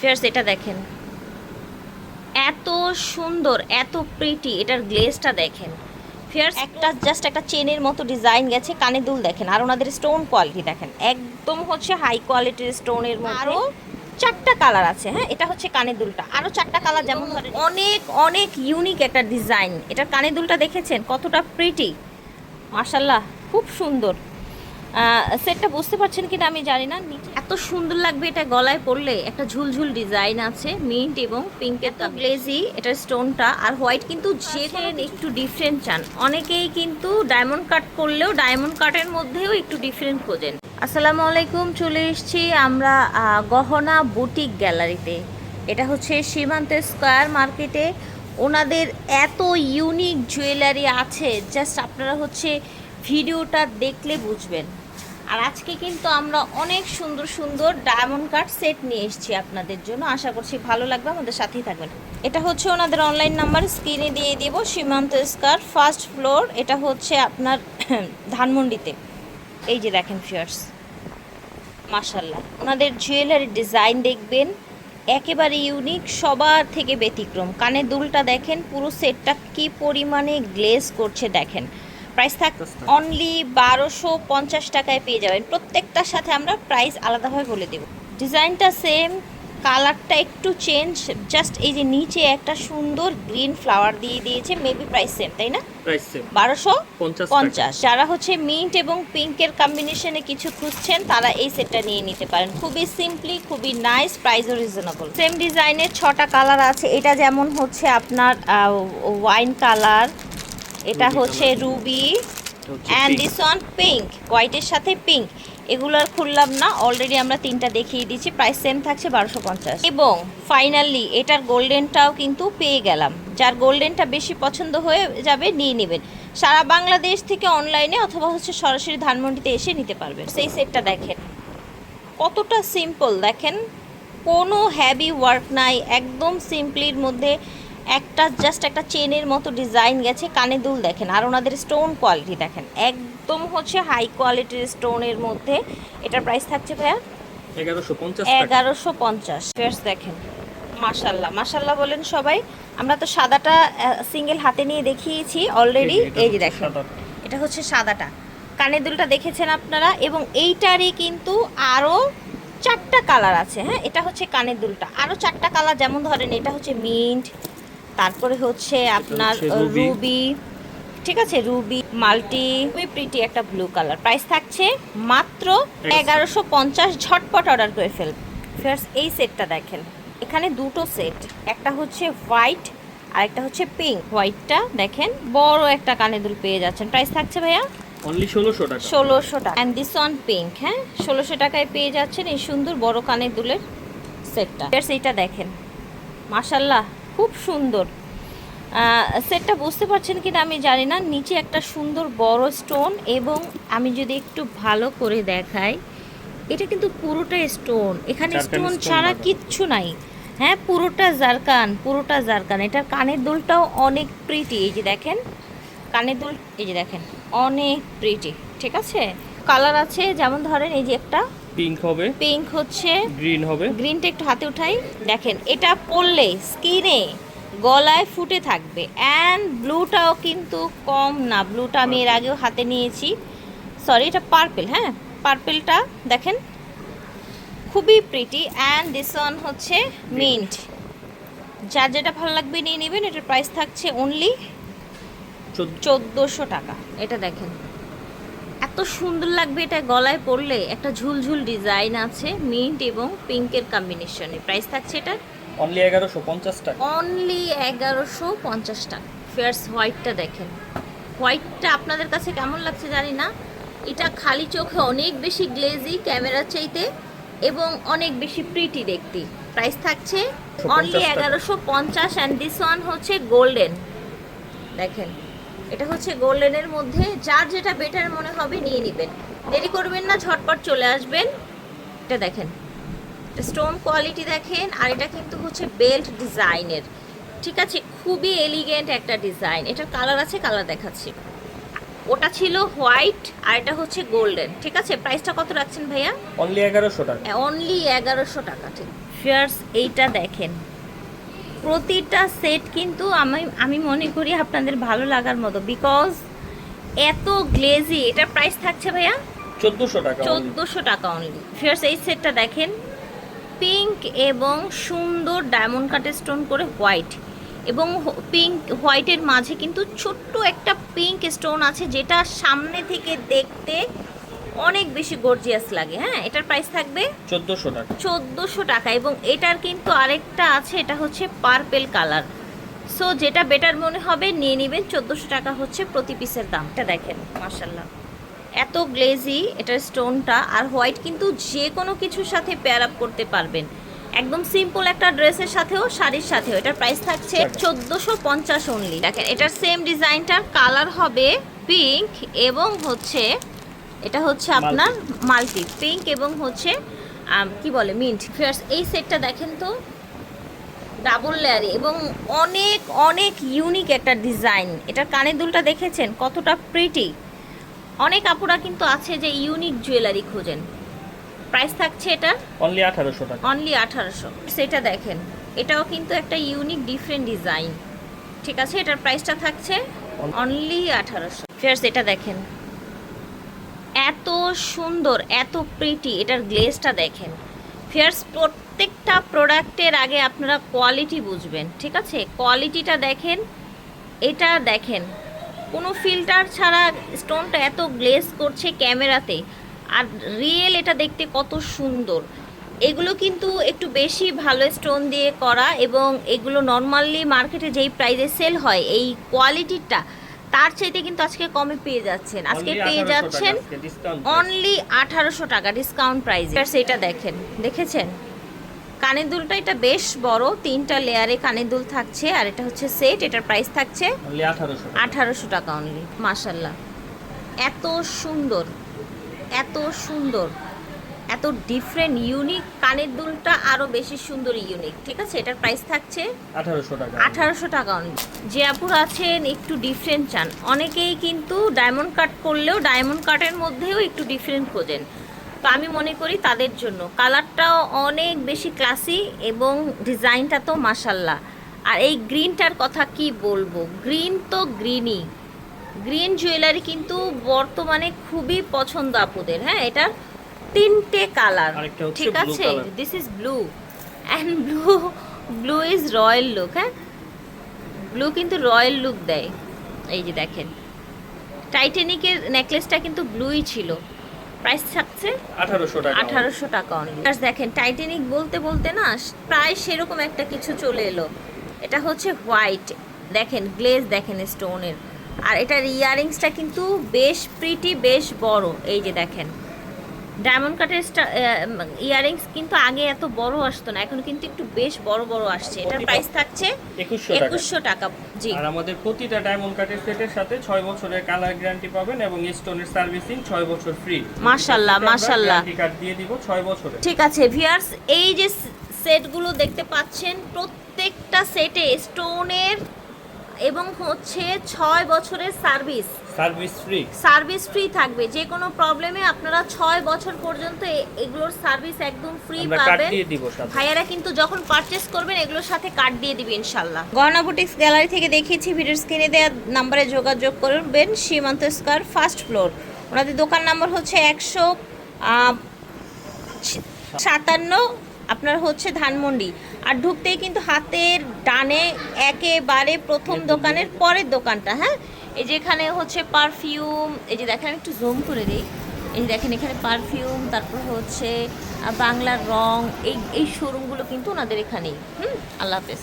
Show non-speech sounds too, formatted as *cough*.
Fierce এটা দেখেন। এত সুন্দর এত প্রিটি এটার গ্লেজটা দেখেন। ফিয়ার্স একটা জাস্ট একটা চেনের মতো ডিজাইন গেছে কানে দুল দেখেন। আর ওনাদের স্টোন কোয়ালিটি দেখেন। একদম হচ্ছে হাই কোয়ালিটির স্টোনের আরও চারটা কালার আছে হ্যাঁ? এটা হচ্ছে কানে দুলটা। আরও চারটা কালার যেমন ধরেন অনেক অনেক ইউনিক একটা ডিজাইন এটার কানে দুলটা দেখেছেন? কতটা প্রিটি মার্শাল্লাহ খুব সুন্দর। সেটটা বুঝতে পারছেন কিনা আমি জানি না। এত সুন্দর লাগবে এটা গলায় পরলে। একটা ঝুলঝুল ডিজাইন আছে মিন্ট এবং পিঙ্কের তো গ্লেজি এটার স্টোনটা আর হোয়াইট কিন্তু যেখানে একটু ডিফারেন্ট চান। অনেকেই কিন্তু ডায়মন্ড কাট করলেও ডায়মন্ড কাটের মধ্যেও একটু ডিফারেন্ট খোঁজেন। আসসালামু আলাইকুম চলে এসেছি আমরা গহনা বুটিক গ্যালারিতে এটা হচ্ছে সীমান্ত স্কয়ার মার্কেটে। ওনাদের এত ইউনিক জুয়েলারি আছে। জাস্ট আপনারা হচ্ছে ভিডিওটা দেখলে বুঝবেন। আর আজকে কিন্তু আমরা অনেক সুন্দর সুন্দর ডায়মন্ড কাট সেট নিয়ে এসেছি আপনাদের জন্য। আশা করছি ভালো লাগবে। আমাদের সাথেই থাকবেন। এটা হচ্ছে ওনাদের অনলাইন নাম্বার স্ক্রিনে দিয়ে দিব। সীমান্ত স্কার ফার্স্ট ফ্লোর এটা হচ্ছে আপনার *clears throat* ধানমন্ডিতে। এই যে দেখেন ফিয়ার্স মাশাল্লাহ ওনাদের জুয়েলারি ডিজাইন দেখবেন। একেবারে ইউনিক সবার থেকে ব্যতিক্রম। কানের দুলটা দেখেন, পুরো সেটটা কি পরিমাণে গ্লেজ করছে দেখেন। প্রাইস থাক অনলি বারোশো পঞ্চাশ টাকায় পেয়ে যাবেন। প্রত্যেকটার সাথে আমরা প্রাইস আলাদাভাবে বলে দেব। ডিজাইনটা সেম কালারটা একটু চেঞ্জ জাস্ট এই যে নিচে একটা সুন্দর গ্রিন ফ্লাওয়ার দিয়ে দিয়েছে মেবি প্রাইস সেম তাই না? বারোশো পঞ্চাশ যারা হচ্ছে মিন্ট এবং পিঙ্কের কম্বিনেশনে কিছু খুঁজছেন তারা এই সেটটা নিয়ে নিতে পারেন। খুবই সিম্পলি খুবই নাইস প্রাইসও রিজনেবল সেম ডিজাইনের ছটা কালার আছে। এটা যেমন হচ্ছে আপনার ওয়াইন কালার এটা হচ্ছে রুবি অ্যান্ড ওয়ান পিঙ্ক হোয়াইটের সাথে পিঙ্ক এগুলো আর খুললাম না অলরেডি আমরা তিনটা দেখিয়ে দিচ্ছি প্রাইস সেম থাকছে বারোশো পঞ্চাশ। এবং ফাইনালি এটার গোল্ডেনটাও কিন্তু পেয়ে গেলাম। যার গোল্ডেনটা বেশি পছন্দ হয়ে যাবে নিয়ে নেবেন। সারা বাংলাদেশ থেকে অনলাইনে অথবা হচ্ছে সরাসরি ধানমন্ডিতে এসে নিতে পারবেন। সেই সেটটা দেখেন। কতটা সিম্পল দেখেন? কোনো হ্যাভি ওয়ার্ক নাই একদম সিম্পলির মধ্যে একটা জাস্ট একটা চেনের মতো ডিজাইন গেছে কানে দুল দেখেন আর ওনাদের স্টোন কোয়ালিটি দেখেন। একদম হচ্ছে হাই কোয়ালিটির স্টোনের মধ্যে। এটার প্রাইস থাকছে ভাইয়া? এগারোশো পঞ্চাশ এগারোশো ফেয়ার্স দেখেন। মাশাল্লাহ মাশাল্লাহ বলেন সবাই। আমরা তো সাদাটা সিঙ্গেল হাতে নিয়ে দেখিয়েছি অলরেডি এই যে দেখেন। এটা হচ্ছে সাদাটা। কানের দুলটা দেখেছেন আপনারা? এবং এইটারই কিন্তু আরও চারটা কালার আছে হ্যাঁ? এটা হচ্ছে কানের দুলটা। আরও চারটা কালার যেমন ধরেন এটা হচ্ছে মিন্ট তারপরে হচ্ছে আপনার রুবি। ঠিক আছে রুবি মাল্টি খুবই প্রিটি একটা ব্লু কালার প্রাইস থাকছে মাত্র এগারোশো পঞ্চাশ ঝটপট অর্ডার করে ফেল। ফার্স্ট এই সেটটা দেখেন। এখানে দুটো সেট একটা হচ্ছে হোয়াইট আর একটা হচ্ছে পিঙ্ক হোয়াইটটা দেখেন বড় একটা কানে দুল পেয়ে যাচ্ছেন। প্রাইস থাকছে ভাইয়া? অনলি ষোলোশো টাকা। ষোলোশো টাকা। অ্যান্ড দিস ওয়ান পিঙ্ক হ্যাঁ? ষোলোশো টাকায় পেয়ে যাচ্ছেন এই সুন্দর বড় কানের দুলের সেটটা এবার এইটা দেখেন। মাশাল্লাহ খুব সুন্দর। সেটটা বুঝতে পারছেন কিনা আমি জানি না। নিচে একটা সুন্দর বড় স্টোন এবং আমি যদি একটু ভালো করে দেখাই এটা কিন্তু পুরোটা স্টোন। এখানে স্টোন ছাড়া কিচ্ছু নাই। হ্যাঁ পুরোটা জারকান পুরোটা জারকান। এটার কানের দুলটাও অনেক প্রিটি এই যে দেখেন কানের দুল এই যে দেখেন অনেক প্রিটি ঠিক আছে? কালার আছে যেমন ধরেন এই যে একটা পিঙ্ক হবে। পিঙ্ক হচ্ছে গ্রিন হবে। গ্রিনটা একটু হাতে উঠাই। দেখেন এটা পরলে স্কিনে গলায় ফুটে থাকবে। অ্যান্ড ব্লুটাও কিন্তু কম না। ব্লুটা আমি এর আগেও হাতে নিয়েছি। সরি এটা পার্পেল হ্যাঁ? পার্পেলটা দেখেন খুবই প্রিটি অ্যান্ড দিস ওয়ান হচ্ছে মিন্ট যার যেটা ভালো লাগবে নিয়ে নেবেন এটার প্রাইস থাকছে অনলি চোদ্দোশো টাকা। এটা দেখেন। এত সুন্দর লাগবে এটা গলায় পরলে একটা ঝুলঝুল ডিজাইন আছে মিন্ট এবং পিঙ্কের কম্বিনেশনে প্রাইস থাকছে এটা? অনলি এগারোশো পঞ্চাশ টাকা। অনলি এগারোশো পঞ্চাশ টাকা। ফেয়ার্স হোয়াইটটা দেখেন। হোয়াইটটা আপনাদের কাছে কেমন লাগছে জানি না। এটা খালি চোখে অনেক বেশি গ্লেজি ক্যামেরার চাইতে এবং অনেক বেশি প্রিটি দেখতে। প্রাইস থাকছে অনলি 150 টাকা। এগারোশো পঞ্চাশ অ্যান্ড দিস ওয়ান হচ্ছে গোল্ডেন দেখেন। এটা হচ্ছে গোল্ডেনের মধ্যে যার যেটা বেটার মনে হবে নিয়ে নেবেন। দেরি করবেন না ঝটপট চলে আসবেন। এটা দেখেন স্টোন কোয়ালিটি দেখেন আর এটা কিন্তু হচ্ছে বেল্ট ডিজাইনের ঠিক আছে খুবই এলিগেন্ট একটা ডিজাইন এটার কালার আছে কালার দেখাচ্ছি। ওটা ছিল হোয়াইট আর এটা হচ্ছে গোল্ডেন ঠিক আছে প্রাইসটা কত রাখছেন ভাইয়া? অনলি এগারোশো টাকা। অনলি এগারোশো টাকা ঠিক। ফিয়ার্স এইটা দেখেন। প্রতিটা সেট কিন্তু আমি আমি মনে করি আপনাদের ভালো লাগার মতো বিকজ এত গ্লেজি এটার প্রাইস থাকছে ভাইয়া? চোদ্দোশো টাকা। চোদ্দোশো টাকা অনলি ফিয়ার্স এই সেটটা দেখেন। পিঙ্ক এবং সুন্দর ডায়মন্ড কাটের স্টোন করে হোয়াইট এবং পিঙ্ক হোয়াইটের মাঝে কিন্তু ছোট্ট একটা পিঙ্ক স্টোন আছে যেটা সামনে থেকে দেখতে অনেক বেশি গর্জিয়াস লাগে হ্যাঁ? এটার প্রাইস থাকবে চোদ্দোশো টাকা। চোদ্দোশো টাকা এবং এটার কিন্তু আরেকটা আছে এটা হচ্ছে পার্পেল কালার সো যেটা বেটার মনে হবে নিয়ে নেবেন চোদ্দোশো টাকা হচ্ছে প্রতি পিসের দামটা দেখেন মার্শাল্লাহ এত গ্লেজি এটার স্টোনটা আর হোয়াইট কিন্তু যে কোনো কিছুর সাথে পেয়ার আপ করতে পারবেন। একদম সিম্পল একটা ড্রেসের সাথেও শাড়ির সাথেও। এটার প্রাইস থাকছে টাকা। চোদ্দোশো পঞ্চাশ অনলি দেখেন এটার সেম ডিজাইনটার কালার হবে পিঙ্ক এবং হচ্ছে এটা হচ্ছে আপনার মাল্টি পিঙ্ক এবং হচ্ছে কি বলে মিন্ট ফিয়ার্স এই সেটটা দেখেন তো ডাবল লেয়ারে এবং অনেক অনেক ইউনিক একটা ডিজাইন এটার কানের দুলটা দেখেছেন? কতটা প্রিটি অনেক আপুরা কিন্তু আছে যে ইউনিক জুয়েলারি খোঁজেন। প্রাইস থাকছে এটা অনলি আঠারোশো টাকা। অনলি আঠারোশো। সেটা দেখেন। এটাও কিন্তু একটা ইউনিক ডিফারেন্ট ডিজাইন ঠিক আছে? এটার প্রাইসটা থাকছে অনলি আঠারোশো। ফিয়ার্স এটা দেখেন। এত সুন্দর, এত প্রিটি এটার গ্লেজটা দেখেন। ফেয়ার্স প্রত্যেকটা প্রোডাক্টের আগে আপনারা কোয়ালিটি বুঝবেন, ঠিক আছে? কোয়ালিটিটা দেখেন, এটা দেখেন। কোনো ফিল্টার ছাড়া স্টোনটা এত গ্লেজ করছে ক্যামেরাতে আর রিয়েল এটা দেখতে কত সুন্দর। এগুলো কিন্তু একটু বেশি ভালো স্টোন দিয়ে করা এবং এগুলো নর্মালি মার্কেটে যেই প্রাইসে সেল হয়, এই কোয়ালিটিটা তার চাইতে কিন্তু আজকে কমে পেয়ে যাচ্ছেন। আজকে পেয়ে যাচ্ছেন। অনলি আঠারোশো টাকা ডিসকাউন্ট প্রাইস সেটা দেখেন দেখেছেন? কানের দুলটা এটা বেশ বড় তিনটা লেয়ারে কানের দুল থাকছে আর এটা হচ্ছে সেট এটার প্রাইস থাকছে আঠারোশো টাকা। অনলি মাশাল্লাহ এত সুন্দর এত সুন্দর। এত ডিফারেন্ট ইউনিক কানের দুলটা আরও বেশি সুন্দর ইউনিক ঠিক আছে? এটার প্রাইস থাকছে আঠারোশো টাকা। আঠারোশো টাকা অনলি যে আপুর আছেন একটু ডিফারেন্ট চান। অনেকেই কিন্তু ডায়মন্ড কাট করলেও ডায়মন্ড কাটের মধ্যেও একটু ডিফারেন্ট খোঁজেন। তো আমি মনে করি তাদের জন্য। কালারটাও অনেক বেশি ক্লাসি এবং ডিজাইনটা তো মাসাল্লাহ আর এই গ্রিনটার কথা কি বলব? গ্রিন তো গ্রিনই গ্রিন জুয়েলারি কিন্তু বর্তমানে খুবই পছন্দ আপুদের হ্যাঁ? এটা তিনটে কালার ঠিক আছে? This is blue and blue blue is royal look হ্যাঁ? ব্লু কিন্তু রয়্যাল লুক দেয়। এই যে দেখেন। টাইটানিকের নেকলেসটা কিন্তু ব্লুই ছিল। প্রাইস থাকছে আঠারোশো টাকা। আঠারোশো টাকা অনলি দেখেন টাইটানিক বলতে বলতে না প্রায় সেরকম একটা কিছু চলে এলো। এটা হচ্ছে হোয়াইট দেখেন গ্লেজ দেখেন স্টোনের আর এটার ইয়ারিংসটা কিন্তু বেশ প্রিটি বেশ বড়। এই যে দেখেন। ডায়মন্ড কাটের ইয়ারিংস কিন্তু আগে এত বড় আসতো না এখন কিন্তু একটু বেশ বড় বড় আসছে। এটার প্রাইস থাকছে একুশশো টাকা। জি। আর আমাদের প্রতিটা ডায়মন্ড কাটের সেটের সাথে ছয় বছরের কালার গ্যারান্টি পাবেন এবং স্টোনের সার্ভিসিং ছয় বছর ফ্রি মাশাল্লাহ, মাশাল্লাহ। কার্ড দিয়ে দিব ছয় বছরের। ঠিক আছে ভিয়ার্স এই যে সেটগুলো দেখতে পাচ্ছেন প্রত্যেকটা সেটে স্টোনের এবং হচ্ছে ছয় বছরের service. Service free. Service free থাকবে। যে কোনো প্রবলেমে আপনারা ছয় বছর পর্যন্ত এগুলোর সার্ভিস একদম ফ্রি পাবেন। ভাইয়ারা কিন্তু যখন পারচেস করবেন এগুলোর সাথে কার্ড দিয়ে দিবে ইনশাল্লাহ। গয়না বুটিক্স গ্যালারি থেকে দেখিয়েছি ভিডিওর স্ক্রিনে দেওয়া নাম্বারে যোগাযোগ করবেন সীমান্ত স্কোয়ার ফার্স্ট ফ্লোর ওনাদের দোকান নাম্বার হচ্ছে একশো সাতান্ন আপনার হচ্ছে ধানমন্ডি। আর ঢুকতেই কিন্তু হাতের ডানে একেবারে প্রথম দোকানের পরের দোকানটা হ্যাঁ? এই যে এখানে হচ্ছে পারফিউম এই যে দেখেন একটু জুম করে দিই। এই যে দেখেন এখানে পারফিউম তারপর হচ্ছে বাংলার রং এই এই শোরুমগুলো কিন্তু ওনাদের এখানেই। হুম? আল্লাহ হাফেজ।